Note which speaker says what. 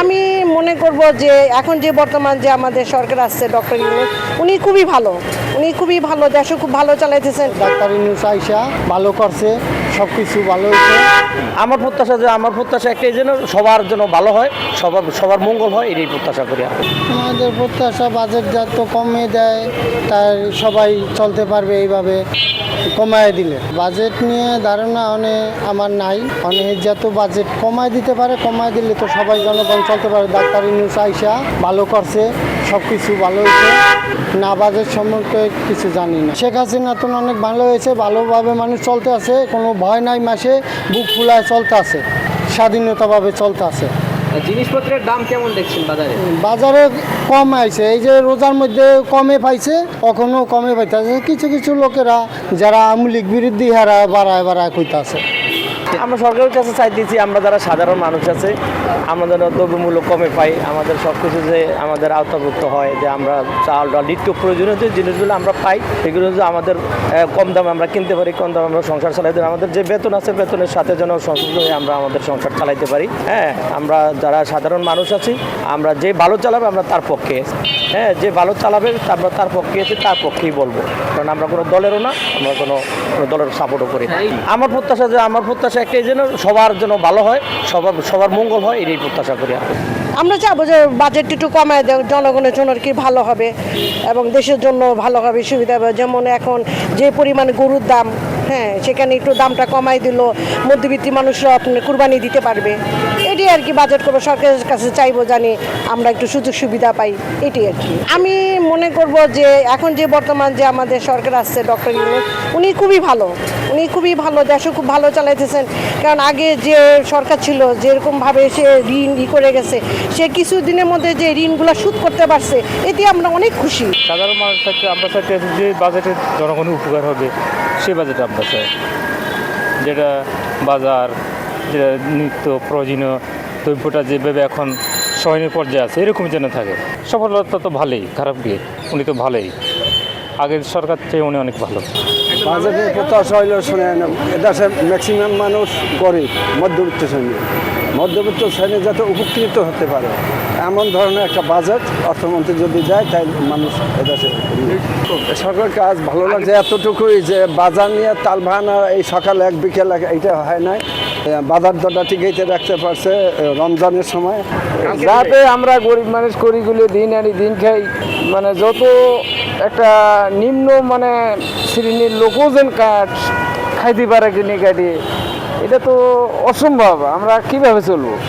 Speaker 1: আমি মনে করব যে এখন যে বর্তমান যে আমাদের সরকার আসছে, ডক্টর ইউনুস, উনি খুবই ভালো। উনি খুবই ভালো, দেশও খুব ভালো চালাইতেছেন।
Speaker 2: ডাক্তার ইউনুস আইসা ভালো করছে। সব কিছু ভালো হয়েছে।
Speaker 3: আমার প্রত্যাশা যে আমার প্রত্যাশা একটাই যেন সবার জন্য ভালো হয়, সবার সবার মঙ্গল হয়, এটাই প্রত্যাশা করি
Speaker 2: আমাদের প্রত্যাশা বাজেট যত কমে দেয় তার সবাই চলতে পারবে এইভাবে কমায় দিলে। বাজেট নিয়ে ধারণা অনেক আমার নাই। অনেক যত বাজেট কমায় দিতে পারে, কমায় দিলে তো সবাই জনগণ চলতে পারে ডাক্তার ইনুস আইসা ভালো করছে। সব কিছু ভালো হয়েছে। না বাজেট সম্পর্কে কিছু জানি না। শেখ হাসিনা তো অনেক ভালো হয়েছে ভালোভাবে মানুষ চলতে আছে কোনো ভয় নাই মাসে বুক ফুলায় চলতে আছে স্বাধীনতাভাবে চলতে আছে।
Speaker 4: জিনিসপত্রের দাম কেমন দেখছেন বাজারে?
Speaker 2: বাজারে কম আইছে এই যে রোজার মধ্যে কমে পাইছে কখনো কমে পাইতেছে। কিছু কিছু লোকেরা যারা আমলিক বিরোধী হারা বাড়ায় বাড়ায় কইতাছে।
Speaker 3: আমরা সরকারের কাছে চাই দিচ্ছি আমরা যারা সাধারণ মানুষ আছে আমাদের দ্রব্যমূল্য কমে পাই আমাদের সব কিছু যে আমাদের আওতাভুক্ত হয় যে আমরা চাল ডাল নিত্য প্রয়োজনীয় যে জিনিসগুলো আমরা পাই সেগুলো যে আমাদের কম দামে আমরা কিনতে পারি কম দামে আমরা সংসার চালাইতে পারি। আমাদের যে বেতন আছে বেতনের সাথে যেন সংযুক্ত হয়ে আমরা আমাদের সংসার চালাইতে পারি। হ্যাঁ আমরা যারা সাধারণ মানুষ আছি আমরা যে ভালো চালাবে আমরা তার পক্ষে হ্যাঁ যে ভালো চালাবে আমরা তার পক্ষে আছি তার পক্ষেই বলব। কারণ আমরা কোনো দলেরও না আমরা কোনো দলের সাপোর্টও করি না। আমার প্রত্যাশা যে আমার প্রত্যাশা একটাই যেন সবার জন্য ভালো হয়, সবার সবার মঙ্গল হয়, এটাই প্রত্যাশা করি আমি
Speaker 1: আমরা চাবো যে বাজেট একটু কমায় দেয় জনগণের জন্য আর কি ভালো হবে এবং দেশের জন্য ভালো হবে, সুবিধা হবে। যেমন এখন যে পরিমাণ গরুর দাম হ্যাঁ সেখানে একটু দামটা কমাই দিল, মধ্যবিত্ত মানুষরা কুরবানি দিতে পারবে। এটাই আর কি বাজেট করব, সরকারের কাছে চাইব জানি আমরা একটু সুযোগ সুবিধা পাই, এটাই আর কি। আমি মনে করব যে এখন যে বর্তমান যে আমাদের সরকার আসছে ডক্টর ইউনুস উনি খুবই ভালো। উনি খুবই ভালো, দেশও খুব ভালো চালাইতেছেন। কারণ আগে যে সরকার ছিল, যেরকমভাবে সে ঋণ ই করে গেছে, সে কিছু দিনের মধ্যে যে ঋণগুলো শোধ করতে পারছে, এতে আমরা অনেক খুশি।
Speaker 5: সাধারণ মানুষ আমরা চাইতে যে বাজেটে জনগণের উপকার হবে সেই বাজেট আমরা চাই। যেটা বাজার যেটা নিত্য প্রয়োজনীয় দ্রব্যটা যেভাবে এখন সহনীয় পর্যায়ে আছে এরকম যেন থাকে। সফলতা তো ভালোই, খারাপ গিয়ে উনি তো ভালোই। আগের সরকার চেয়ে উনি অনেক ভালো।
Speaker 6: বাজেটের প্রত্যাশা হইল শোনেন এদেশে ম্যাক্সিমাম মানুষ গরিব মধ্যবিত্ত শ্রেণি মধ্যবিত্ত শ্রেণি যাতে উপকৃত হতে পারে এমন ধরনের একটা বাজেট অর্থমন্ত্রী যদি দেয় তাই মানুষ এদেশে সরকার কাজ ভালো লাগছে এতটুকুই যে বাজার নিয়ে তাল ভাঙা এই সকালে এক বিকেল এক এইটা হয় নাই। বাজার দরটা টিকাইতে রাখতে পারছে রমজানের সময়।
Speaker 7: যাতে আমরা গরিব মানুষ করিগুলো দিন আনি দিন খাই মানে যত একটা নিম্ন মানে শ্রেণির লোকও যেন কাজ খাইতে পারে কিনে কাটি এটা তো অসম্ভব। আমরা কীভাবে চলবো?